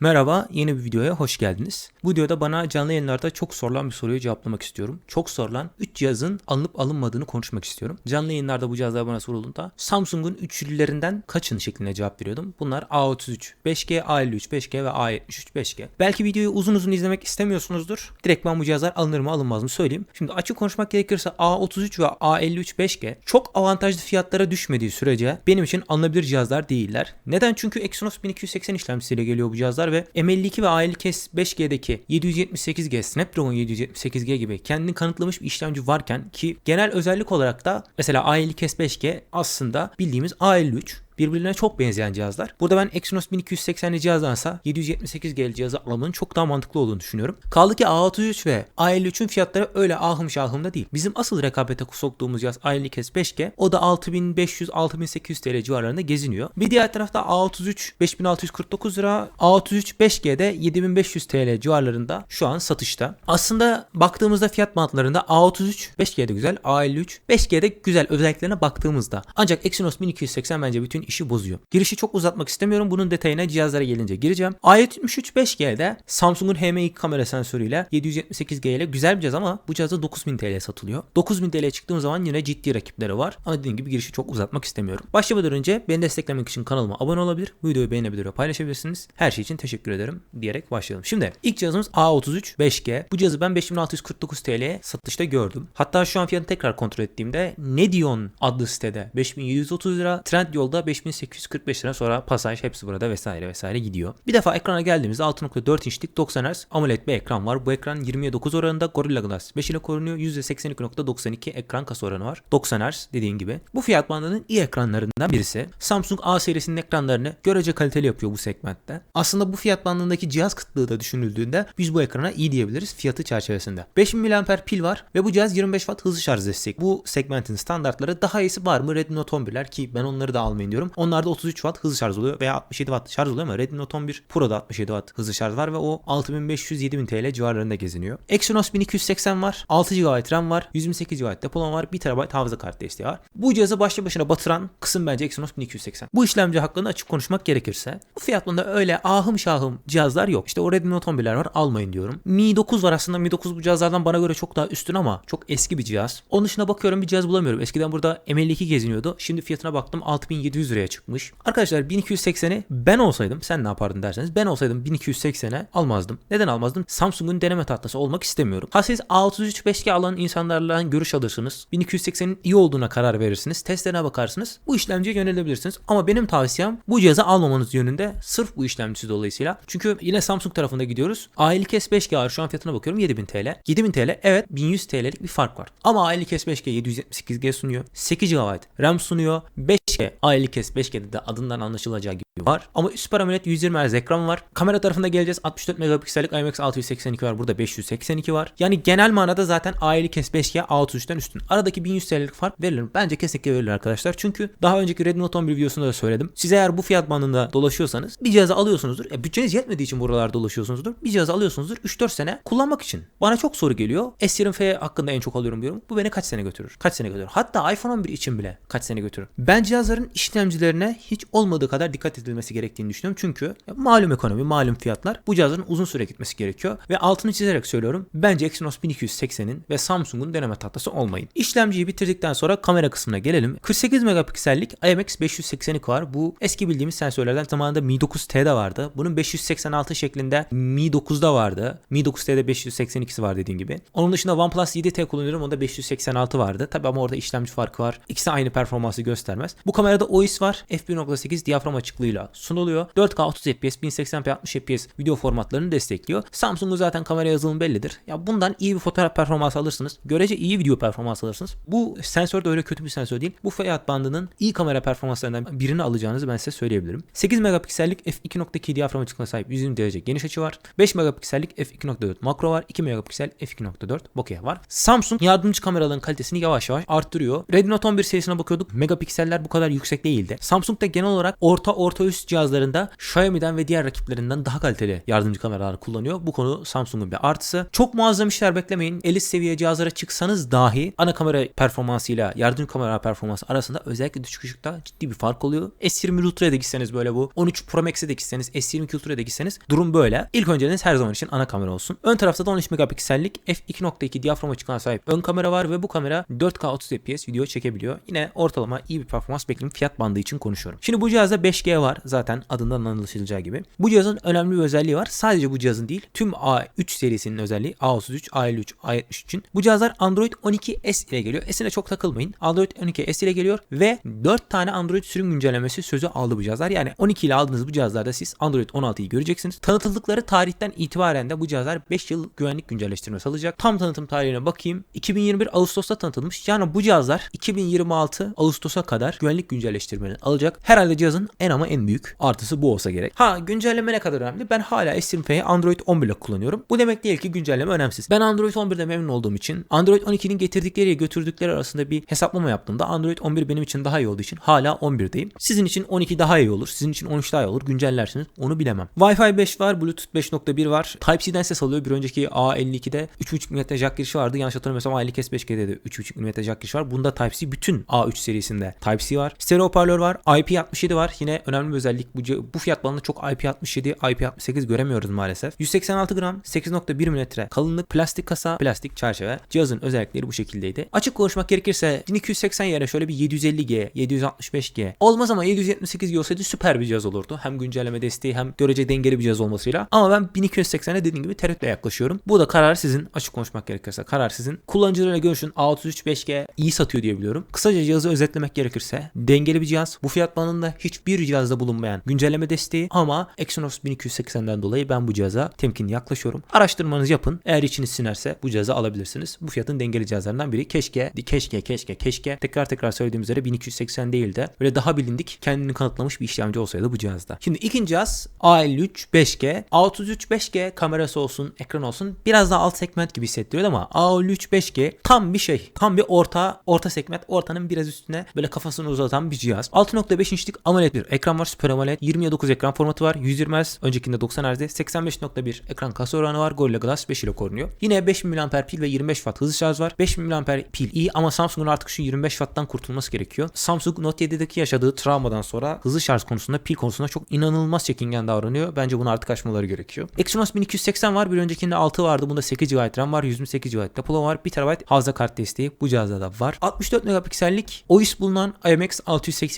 Merhaba, yeni bir videoya hoş geldiniz. Bu videoda bana canlı yayınlarda çok sorulan bir soruyu cevaplamak istiyorum. Çok sorulan 3 cihazın alınıp alınmadığını konuşmak istiyorum. Canlı yayınlarda bu cihazlar bana sorulduğunda Samsung'un üçlülerinden kaçın şeklinde cevap veriyordum. Bunlar A33 5G, A53 5G ve A73 5G. Belki videoyu uzun uzun izlemek istemiyorsunuzdur. Direkt ben bu cihazlar alınır mı alınmaz mı söyleyeyim. Şimdi açık konuşmak gerekirse A33 ve A53 5G çok avantajlı fiyatlara düşmediği sürece benim için alınabilir cihazlar değiller. Neden? Çünkü Exynos 1280 işlemcisiyle geliyor bu cihazlar ve M52 ve A52 5G'deki 778G Snapdragon 778G gibi kendini kanıtlamış bir işlemci varken ki genel özellik olarak da mesela A52 5G aslında bildiğimiz A53 birbirlerine çok benzeyen cihazlar. Burada ben Exynos 1280'li cihazdansa 778G cihazı almanın çok daha mantıklı olduğunu düşünüyorum. Kaldı ki A33 ve A53'ün fiyatları öyle ahım şahımda değil. Bizim asıl rekabete soktuğumuz cihaz A52 5G o da 6500-6800 TL civarlarında geziniyor. Bir diğer tarafta A33 5649 lira, A33 5G de 7500 TL civarlarında şu an satışta. Aslında baktığımızda fiyat bantlarında A33 5G de güzel, A53 5G de güzel özelliklerine baktığımızda. Ancak Exynos 1280 bence bütün işi bozuyor. Girişi çok uzatmak istemiyorum. Bunun detayına cihazlara gelince gireceğim. A73 5G'de Samsung'un HM2 kamera sensörüyle 778G ile güzel bir cihaz ama bu cihazda 9000 TL satılıyor. 9000 TL çıktığım zaman yine ciddi rakipleri var. Ama dediğim gibi girişi çok uzatmak istemiyorum. Başlamadan önce beni desteklemek için kanalıma abone olabilir, bu videoyu beğenebilir ve paylaşabilirsiniz. Her şey için teşekkür ederim diyerek başlayalım. Şimdi ilk cihazımız A33 5G. Bu cihazı ben 5649 TL'ye satışta gördüm. Hatta şu an fiyatını tekrar kontrol ettiğimde Nedion adlı sitede 5730 lira, Trendyol'da 5845 lira sonra pasaj hepsi burada vesaire vesaire gidiyor. Bir defa ekrana geldiğimizde 6.4 inçlik 90 Hz AMOLED bir ekran var. Bu ekran 29 oranında Gorilla Glass 5 ile korunuyor. %82.92 ekran kasa oranı var. 90 Hz dediğin gibi. Bu fiyat bandının iyi ekranlarından birisi. Samsung A serisinin ekranlarını görece kaliteli yapıyor bu segmentte. Aslında bu fiyat bandındaki cihaz kıtlığı da düşünüldüğünde biz bu ekrana iyi diyebiliriz fiyatı çerçevesinde. 5000 mAh pil var ve bu cihaz 25 Watt hızlı şarj destek. Bu segmentin standartları daha iyisi var mı? Redmi Note 11'ler ki ben onları da almayın diyorum. Onlarda 33 Watt hızlı şarj oluyor veya 67 Watt şarj oluyor ama Redmi Note 11 Pro'da 67 Watt hızlı şarj var ve o 6500-7000 TL civarlarında geziniyor. Exynos 1280 var. 6 GB RAM var. 128 GB depolama var. 1 TB hafıza kart desteği var. Bu cihazı başlı başına batıran kısım bence Exynos 1280. Bu işlemci hakkında açık konuşmak gerekirse bu fiyatında öyle ahım şahım cihazlar yok. İşte o Redmi Note 11'ler var almayın diyorum. Mi 9 var aslında Mi 9 bu cihazlardan bana göre çok daha üstün ama çok eski bir cihaz. Onun dışına bakıyorum bir cihaz bulamıyorum. Eskiden burada M52 geziniyordu. Şimdi fiyatına baktım 6700 liraya çıkmış. Arkadaşlar 1280'i ben olsaydım sen ne yapardın derseniz ben olsaydım 1280'e almazdım. Neden almazdım? Samsung'un deneme tahtası olmak istemiyorum. Ha siz A33 5G alan insanlarla görüş alırsınız. 1280'in iyi olduğuna karar verirsiniz. Testlerine bakarsınız. Bu işlemciye yönelebilirsiniz. Ama benim tavsiyem bu cihazı almamanız yönünde sırf bu işlemcisi dolayısıyla. Çünkü yine Samsung tarafında gidiyoruz. A50S 5G var şu an fiyatına bakıyorum 7000 TL. 7000 TL evet 1100 TL'lik bir fark var. Ama A50S 5G 778G sunuyor. 8 GB RAM sunuyor. 5G A50S 5G'de de adından anlaşılacağı gibi var. Ama Super AMOLED 120 Hz ekran var. Kamera tarafında geleceğiz. 64 megapiksellik IMX 682 var. Burada 582 var. Yani genel manada zaten A50 5G A33'ten üstün. Aradaki 1100 TL'lik fark verilir. Bence kesinlikle verilir arkadaşlar. Çünkü daha önceki Redmi Note 11 videosunda da söyledim. Siz eğer bu fiyat bandında dolaşıyorsanız bir cihazı alıyorsunuzdur. E, bütçeniz yetmediği için buralarda dolaşıyorsunuzdur. Bir cihazı alıyorsunuzdur 3-4 sene kullanmak için. Bana çok soru geliyor. S20F hakkında en çok alıyorum diyorum. Bu beni kaç sene götürür? Kaç sene götürür? Hatta iPhone 11 için bile kaç sene götürür? Ben cihazların işlemcilerine hiç olmadığı kadar dikkat edilmesi gerektiğini düşünüyorum. Çünkü malum ekonomi, malum fiyatlar bu cihazların uzun süre gitmesi gerekiyor. Ve altını çizerek söylüyorum. Bence Exynos 1280'in ve Samsung'un deneme tahtası olmayın. İşlemciyi bitirdikten sonra kamera kısmına gelelim. 48 megapiksellik IMX 582 var. Bu eski bildiğimiz sensörlerden zamanında Mi 9T'de vardı. Bunun 586 şeklinde Mi 9'da vardı. Mi 9T'de 582'si var dediğim gibi. Onun dışında OnePlus 7T kullanıyorum. Onda 586 vardı. Tabi ama orada işlemci farkı var. İkisi aynı performansı göstermez. Bu kamerada OIS var. f1.8 diyafram açıklığıyla sunuluyor. 4K 30 FPS, 1080p 60 FPS video formatlarını destekliyor. Samsung'un zaten kamera yazılımı bellidir. Ya bundan iyi bir fotoğraf performansı alırsınız. Görece iyi video performansı alırsınız. Bu sensör de öyle kötü bir sensör değil. Bu fiyat bandının iyi kamera performanslarından birini alacağınızı ben size söyleyebilirim. 8 megapiksellik f2.2 diyafram açıklığına sahip 120 derece geniş açı var. 5 megapiksellik f2.4 makro var. 2 megapiksel f2.4 bokeh var. Samsung yardımcı kameraların kalitesini yavaş yavaş arttırıyor. Redmi Note 11 serisine bakıyorduk. Megapikseller bu kadar yüksek değildi. Değildi. Samsung da genel olarak orta orta üst cihazlarında Xiaomi'den ve diğer rakiplerinden daha kaliteli yardımcı kameralar kullanıyor. Bu konu Samsung'un bir artısı. Çok muazzam işler beklemeyin. Elit seviye cihazlara çıksanız dahi ana kamera performansıyla yardımcı kamera performansı arasında özellikle düşük ışıkta ciddi bir fark oluyor. S20 Ultra'ya da gitseniz böyle bu. 13 Pro Max'e de gitseniz, S22 Ultra'ya da gitseniz durum böyle. İlk önceliğiniz her zaman için ana kamera olsun. Ön tarafta da 13 megapiksellik f2.2 diyafram açıklığına sahip ön kamera var ve bu kamera 4K 30 fps video çekebiliyor. Yine ortalama iyi bir performans beklediğim fiyat bandı için konuşuyorum. Şimdi bu cihazda 5G var zaten adından anlaşılacağı gibi. Bu cihazın önemli bir özelliği var. Sadece bu cihazın değil tüm A3 serisinin özelliği A33, A53, A73 için. Bu cihazlar Android 12S ile geliyor. S'ine çok takılmayın. Android 12S ile geliyor ve 4 tane Android sürüm güncellemesi sözü aldı bu cihazlar. Yani 12 ile aldığınız bu cihazlarda siz Android 16'yı göreceksiniz. Tanıtıldıkları tarihten itibaren de bu cihazlar 5 yıl güvenlik güncelleştirmesi alacak. Tam tanıtım tarihine bakayım. 2021 Ağustos'ta tanıtılmış. Yani bu cihazlar 2026 Ağustos'a kadar güvenlik güncelleştirmelerini alacak. Herhalde cihazın en ama en büyük artısı bu olsa gerek. Ha güncelleme ne kadar önemli? Ben hala S20F'yi Android 11 ile kullanıyorum. Bu demek değil ki güncelleme önemsiz. Ben Android 11'de memnun olduğum için Android 12'nin getirdikleri götürdükleri arasında bir hesaplama yaptığımda Android 11 benim için daha iyi olduğu için hala 11'deyim. Sizin için 12 daha iyi olur. Sizin için 13 daha iyi olur. Güncellersiniz. Onu bilemem. Wi-Fi 5 var. Bluetooth 5.1 var. Type-C'den ses alıyor. Bir önceki A52'de 3.5 mm jack girişi vardı. Yanlış hatırlamıyorsam A50 5G'de de 3.5 mm jack girişi var. Bunda Type-C bütün A3 serisinde Type-C var. Stereo hoparlör var. IP67 var. Yine önemli bir özellik. Bu, bu fiyat bandında çok IP67, IP68 göremiyoruz maalesef. 186 gram, 8.1 mm kalınlık, plastik kasa, plastik çerçeve. Cihazın özellikleri bu şekildeydi. Açık konuşmak gerekirse 1280 yerine şöyle bir 750G, 765G olmaz ama 778G olsaydı süper bir cihaz olurdu. Hem güncelleme desteği hem görece dengeli bir cihaz olmasıyla. Ama ben 1280'e dediğim gibi tereddütle yaklaşıyorum. Bu da karar sizin. Açık konuşmak gerekirse karar sizin. Kullanıcılarla görüşün. A33 5G iyi satıyor diye biliyorum. Kısaca cihazı özetlemek gerekirse dengeli bir cihaz. Bu fiyat bandında hiçbir cihazda bulunmayan güncelleme desteği ama Exynos 1280'den dolayı ben bu cihaza temkinli yaklaşıyorum. Araştırmanızı yapın. Eğer içiniz sinerse bu cihazı alabilirsiniz. Bu fiyatın dengeli cihazlarından biri. Keşke, keşke, keşke, keşke tekrar tekrar söylediğim üzere 1280 değil de böyle daha bilindik kendini kanıtlamış bir işlemci olsaydı bu cihazda. Şimdi ikinci cihaz A53 5G. A33 5G kamerası olsun, ekran olsun biraz daha alt segment gibi hissettiriyor ama A53 5G tam bir şey. Tam bir orta orta segment. Ortanın biraz üstüne böyle kafasını uzatan bir cihaz. 6.5 inçlik AMOLED bir ekran var. Super AMOLED. 20'ye ekran formatı var. 120 Hz. Öncekinde 90 Hz. 85.1 ekran kasa oranı var. Gorilla Glass 5 ile korunuyor. Yine 5000 mAh pil ve 25 Watt hızlı şarj var. 5000 mAh pil iyi ama Samsung'un artık şu 25 Watt'tan kurtulması gerekiyor. Samsung Note 7'deki yaşadığı travmadan sonra hızlı şarj konusunda pil konusunda çok inanılmaz çekingen davranıyor. Bence bunu artık aşmaları gerekiyor. Exynos 1280 var. Bir öncekinde 6 vardı. Bunda 8 GB RAM var. 128 GB depo var. 1 TB hafıza kart desteği bu cihazda da var. 64 megapiksellik OIS bulunan IMX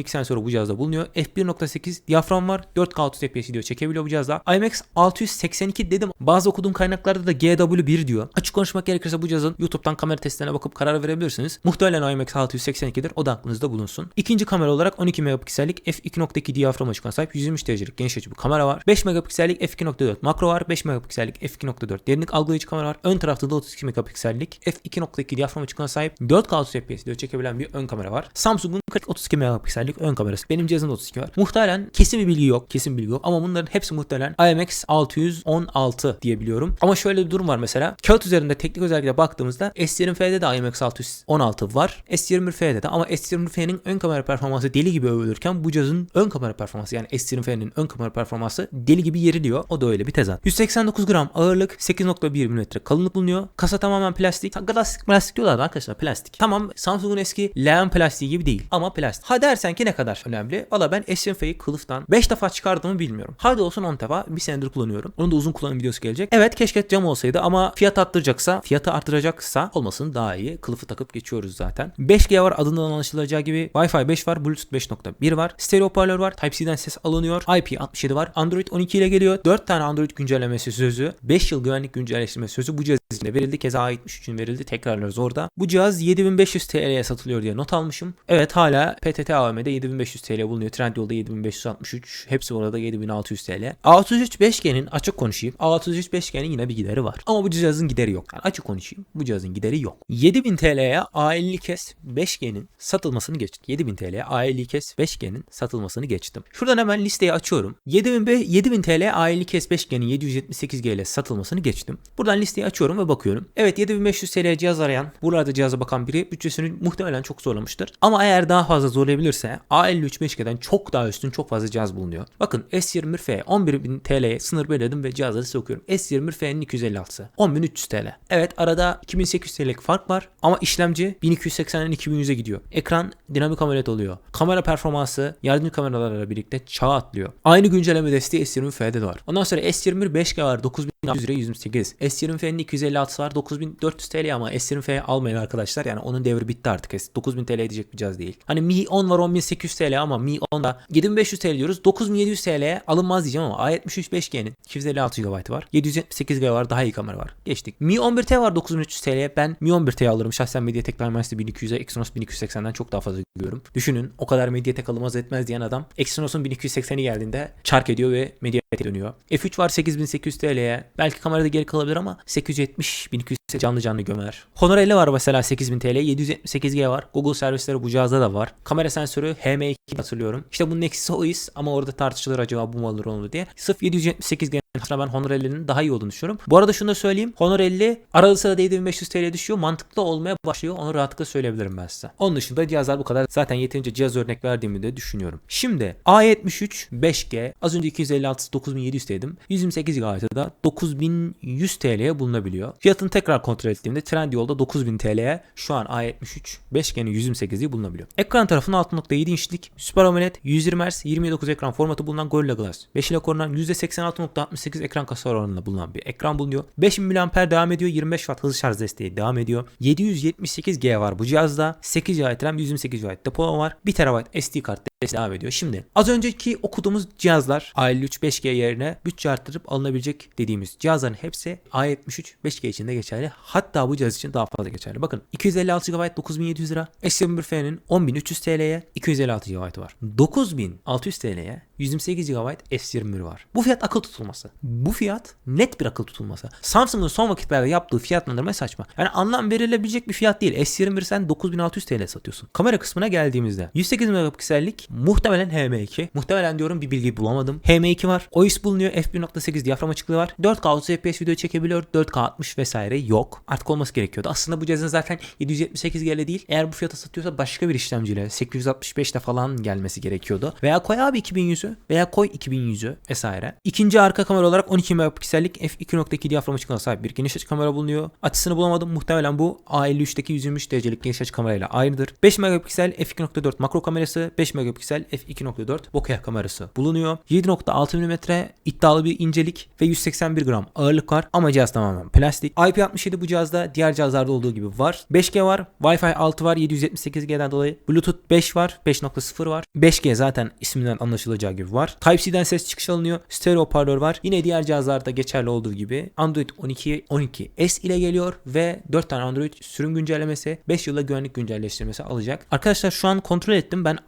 682 sensörü bu cihazda bulunuyor. f1.8 diyafram var. 4K 30 fps video çekebiliyor bu cihazda. IMX 682 dedim. Bazı okuduğum kaynaklarda da GW1 diyor. Açık konuşmak gerekirse bu cihazın YouTube'dan kamera testlerine bakıp karar verebilirsiniz. Muhtemelen IMX 682'dir. O da aklınızda bulunsun. İkinci kamera olarak 12 megapiksellik f2.2 diyafram açıklığına sahip 120 derecelik geniş açı bir kamera var. 5 megapiksellik f2.4 makro var. 5 megapiksellik f2.4 derinlik algılayıcı kamera var. Ön tarafta da 32 megapiksellik f2.2 diyafram açıklığına sahip 4K 30 fps video çekebilen bir ön kamera var. Samsung'un 32 megapiksellik ön kamerası. Benim cihazımda 32 var. Muhtemelen kesin bir bilgi yok. Kesin bilgi yok. Ama bunların hepsi muhtemelen IMX 616 diye biliyorum. Ama şöyle bir durum var mesela. Kağıt üzerinde teknik özelliklere baktığımızda S20F'de de IMX 616 var. S21F'de de ama S20F'nin ön kamera performansı deli gibi övülürken bu cihazın ön kamera performansı yani S20F'nin ön kamera performansı deli gibi yeriliyor. O da öyle bir tezat. 189 gram ağırlık 8.1 mm kalınlık bulunuyor. Kasa tamamen plastik. Plastik plastik diyorlar arkadaşlar plastik. Tamam Samsung'un eski leğen plastiği gibi değil ama plastik. Ha dersen ki ne kadar önemli? Valla ben S20F'yi kılıftan 5 defa çıkardığımı bilmiyorum. Hadi olsun 10 defa bir senedir kullanıyorum. Onun da uzun kullanım videosu gelecek. Evet keşke cam olsaydı ama fiyat arttıracaksa, fiyatı arttıracaksa olmasın daha iyi. Kılıfı takıp geçiyoruz zaten. 5G var adından anlaşılacağı gibi. Wi-Fi 5 var, Bluetooth 5.1 var. Stereo hoparlör var. Type-C'den ses alınıyor. IP67 var. Android 12 ile geliyor. 4 tane Android güncellemesi sözü. 5 yıl güvenlik güncelleştirme sözü bu cihaz için verildi. Keza A73 için verildi. Tekrarlarız orada. Bu cihaz 7500 TL'ye satılıyor diye not almışım. Evet hala PTT AVM'de 7500 TL bulunuyor. Trendyol'da 7563. Hepsi orada 7600 TL. A33 5G'nin açık konuşayım. A33 5G'nin yine bir gideri var. Ama bu cihazın gideri yok. Yani açık konuşayım. Bu cihazın gideri yok. 7000 TL'ye A50 kes 5G'nin satılmasını geçtim. 7000 TL'ye A50 kes 5G'nin satılmasını geçtim. Şuradan hemen listeyi açıyorum. 7000, 7000 TL A50 kes 5G'nin 778G ile satılmasını geçtim. Buradan listeyi açıyorum ve bakıyorum. Evet 7500 TL cihaz arayan, buralarda cihaza bakan biri bütçesini muhtemelen çok zorlamıştır. Ama eğer daha daha fazla zorlayabilirse A53 5G'den çok daha üstün çok fazla cihaz bulunuyor. Bakın S21F 11.000 TL'ye sınır belirledim ve cihazları size okuyorum. S21F'nin 256'sı 10.300 TL. Evet arada 2800 TL'lik fark var ama işlemci 1280'den 2100'e gidiyor. Ekran dinamik AMOLED oluyor. Kamera performansı yardımcı kameralarla birlikte çağ atlıyor. Aynı güncelleme desteği S20F'de de var. Ondan sonra S21 5G var 9600 lira 128. S20F'nin 256'sı var 9400 TL ama S20F almayın arkadaşlar. Yani onun devri bitti artık. 9000 TL edecek bir cihaz değil. Hani Mi 10 var 10800 TL ama Mi 10'da 7500 TL diyoruz. 9700 TL'ye alınmaz diyeceğim ama A73 5G'nin 256 GB var. 778 GB var. Daha iyi kamera var. Geçtik. Mi 11T var 9300 TL'ye. Ben Mi 11T'yi alırım. Şahsen Mediatek Dimensity 1200'e Exynos 1280'den çok daha fazla görüyorum. Düşünün o kadar Mediatek alınmaz etmez diyen adam Exynos'un 1280'i geldiğinde çark ediyor ve Mediatek dönüyor. F3 var 8800 TL'ye. Belki kamerada geri kalabilir ama 870 1280 canlı canlı gömer. Honor 50 var mesela 8000 TL. 778G var. Google servisleri bu cihazda da var. Kamera sensörü HM2 hatırlıyorum. İşte bunun eksisi o ama orada tartışılır acaba bu mu alır onu diye. Sırf 778G Aslında ben Honor 50'nin daha iyi olduğunu düşünüyorum. Bu arada şunu da söyleyeyim. Honor 50 arada sırada 7500 TL düşüyor. Mantıklı olmaya başlıyor. Onu rahatlıkla söyleyebilirim ben size. Onun dışında cihazlar bu kadar. Zaten yeterince cihaz örnek verdiğimi de düşünüyorum. Şimdi A73 5G az önce 256 9700 dedim. 128 GB'da da 9100 TL'ye bulunabiliyor. Fiyatını tekrar kontrol ettiğimde Trendyol'da 9000 TL'ye şu an A73 5G'nin 128'i bulunabiliyor. Ekran tarafında 6.7 inçlik Super AMOLED 120 Hz 29 ekran formatı bulunan Gorilla Glass 5 ile korunan %86.68 ekran kasa oranında bulunan bir ekran bulunuyor. 5000 mAh devam ediyor. 25 Watt hızlı şarj desteği devam ediyor. 778G var bu cihazda. 8 GB RAM 128 GB depolama var. 1 TB SD kart devam ediyor. Şimdi az önceki okuduğumuz cihazlar A53 5G yerine bütçe arttırıp alınabilecek dediğimiz cihazların hepsi A73 5G için de geçerli. Hatta bu cihaz için daha fazla geçerli. Bakın 256 GB 9700 lira. S21F'nin 10300 TL'ye 256 GB var. 9600 TL'ye 128 GB S21 var. Bu fiyat akıl tutulması. Bu fiyat net bir akıl tutulması. Samsung'un son vakitlerde yaptığı fiyatlandırma saçma. Yani anlam verilebilecek bir fiyat değil. S21 sen 9600 TL satıyorsun. Kamera kısmına geldiğimizde 108 megapiksellik muhtemelen HM2. Muhtemelen diyorum bir bilgi bulamadım. HM2 var. OIS bulunuyor. F1.8 diyafram açıklığı var. 4K 30 FPS video çekebiliyor. 4K 60 vesaire yok. Artık olması gerekiyordu. Aslında bu cihazın zaten 778 gele değil. Eğer bu fiyata satıyorsa başka bir işlemciyle 865 ile falan gelmesi gerekiyordu. Veya koy abi 2100'ü veya koy 2100'ü vesaire. İkinci arka kamera olarak 12 megapiksellik f2.2 diyafram açıklığına sahip bir geniş açı kamera bulunuyor. Açısını bulamadım. Muhtemelen bu A53'teki 123 derecelik geniş açı kamerayla aynıdır. 5 megapiksel f2.4 makro kamerası, 5 megapiksel f2.4 bokeh kamerası bulunuyor. 7.6 mm iddialı bir incelik ve 181 gram ağırlık var ama cihaz tamamen plastik. IP67 bu cihazda diğer cihazlarda olduğu gibi var. 5G var, Wi-Fi 6 var 778G'den dolayı. Bluetooth 5 var, 5.0 var. 5G zaten isminden anlaşılacağı gibi var. Type-C'den ses çıkış alınıyor. Stereo hoparlör var. Yine diğer cihazlarda geçerli olduğu gibi Android 12 12 S ile geliyor ve 4 tane Android sürüm güncellemesi 5 yılda güvenlik güncelleştirmesi alacak. Arkadaşlar şu an kontrol ettim. Ben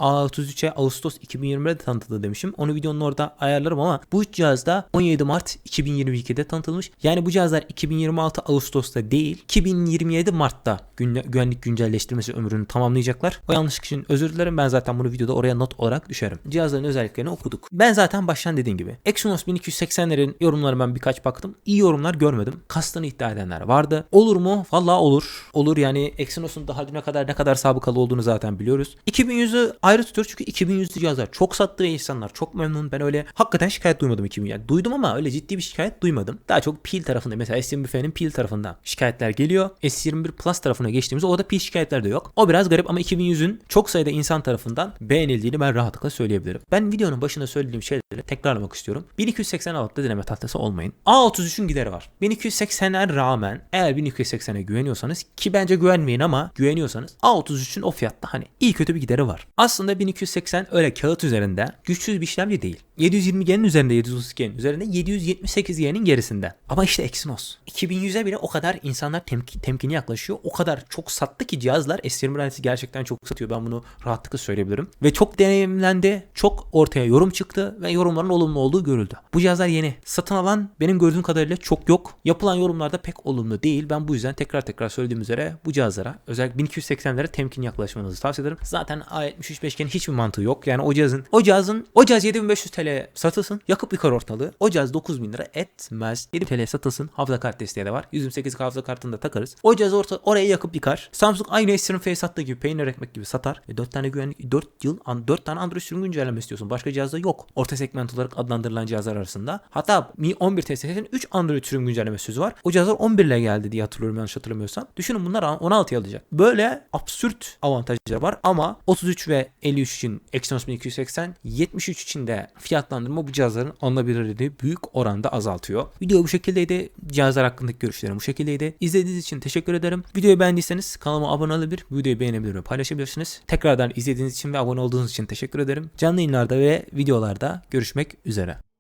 A33'e Ağustos 2020'de tanıtıldı demişim. Onu videonun orada ayarlarım ama bu cihazda 17 Mart 2022'de tanıtılmış. Yani bu cihazlar 2026 Ağustos'ta değil 2027 Mart'ta güvenlik güncelleştirmesi ömrünü tamamlayacaklar. O yanlışlık için özür dilerim. Ben zaten bunu videoda oraya not olarak düşerim. Cihazların özelliklerini okuduk. Ben zaten baştan dediğim gibi Exynos 1280'lerin yorumlarına ben birkaç baktım. İyi yorumlar görmedim. Kastını iddia edenler vardı. Olur mu? Vallahi olur. Olur yani Exynos'un daha düne kadar ne kadar sabıkalı olduğunu zaten biliyoruz. 2100'ü ayrı tutuyor çünkü 2100 cihazlar çok sattığı insanlar çok memnun. Ben öyle hakikaten şikayet duymadım 2000 yani. Duydum ama öyle ciddi bir şikayet duymadım. Daha çok pil tarafında mesela S21F'nin pil tarafında şikayetler geliyor. S21 Plus tarafına geçtiğimizde orada pil şikayetler de yok. O biraz garip ama 2100'ün çok sayıda insan tarafından beğenildiğini ben rahatlıkla söyleyebilirim. Ben videonun başında söylediğim şeyleri tekrarlamak istiyorum. 1280 alıp da deneme tahtası olmayın. A33'ün gideri var. 1280'e rağmen eğer 1280'e güveniyorsanız ki bence güvenmeyin ama güveniyorsanız A33'ün o fiyatta hani iyi kötü bir gideri var. Aslında 1280 öyle kağıt üzerinde güçsüz bir işlemci değil. 720G'nin üzerinde 732G'nin üzerinde 778G'nin gerisinde. Ama işte Exynos. 2100'e bile o kadar insanlar temki, temkini yaklaşıyor. O kadar çok sattı ki cihazlar S20 mühendisi gerçekten çok satıyor. Ben bunu rahatlıkla söyleyebilirim. Ve çok deneyimlendi. Çok ortaya yorum çıktı ve yorumların olumlu olduğu görüldü. Bu cihazlar yeni. Satın alan benim gördüğüm kadarıyla çok yok. Yapılan yorumlarda pek olumlu değil. Ben bu yüzden tekrar tekrar söylediğim üzere bu cihazlara özellikle 1280'lere temkin yaklaşmanızı tavsiye ederim. Zaten A73 5G'nin hiçbir mantığı yok. Yani o cihazın o cihazın o cihaz 7500 TL satılsın. Yakıp yıkar ortalığı. O cihaz 9000 lira etmez. 7 TL satılsın. Hafıza kart desteği de var. 128 hafıza kartını da takarız. O cihaz orta, oraya yakıp yıkar. Samsung aynı S20 Face sattığı gibi peynir ekmek gibi satar. E 4 tane güvenlik 4 yıl an 4 tane Android sürüm güncelleme istiyorsun. Başka cihazda yok. Orta segment olarak adlandırılan cihazlar arasında. Hatta Mi 11 TSS'nin 3 Android sürüm güncelleme sözü var. O cihazlar 11 ile geldi diye hatırlıyorum yanlış hatırlamıyorsam. Düşünün bunlar 16'ya alacak. Böyle absürt avantajlar var ama 33 ve 53 için Exynos 1280, 73 için de fiyatlandırma bu cihazların alınabilirliğini büyük oranda azaltıyor. Video bu şekildeydi. Cihazlar hakkındaki görüşlerim bu şekildeydi. İzlediğiniz için teşekkür ederim. Videoyu beğendiyseniz kanalıma abone olabilir, videoyu beğenebilir ve paylaşabilirsiniz. Tekrardan izlediğiniz için ve abone olduğunuz için teşekkür ederim. Canlı yayınlarda ve videolarda görüşmek üzere.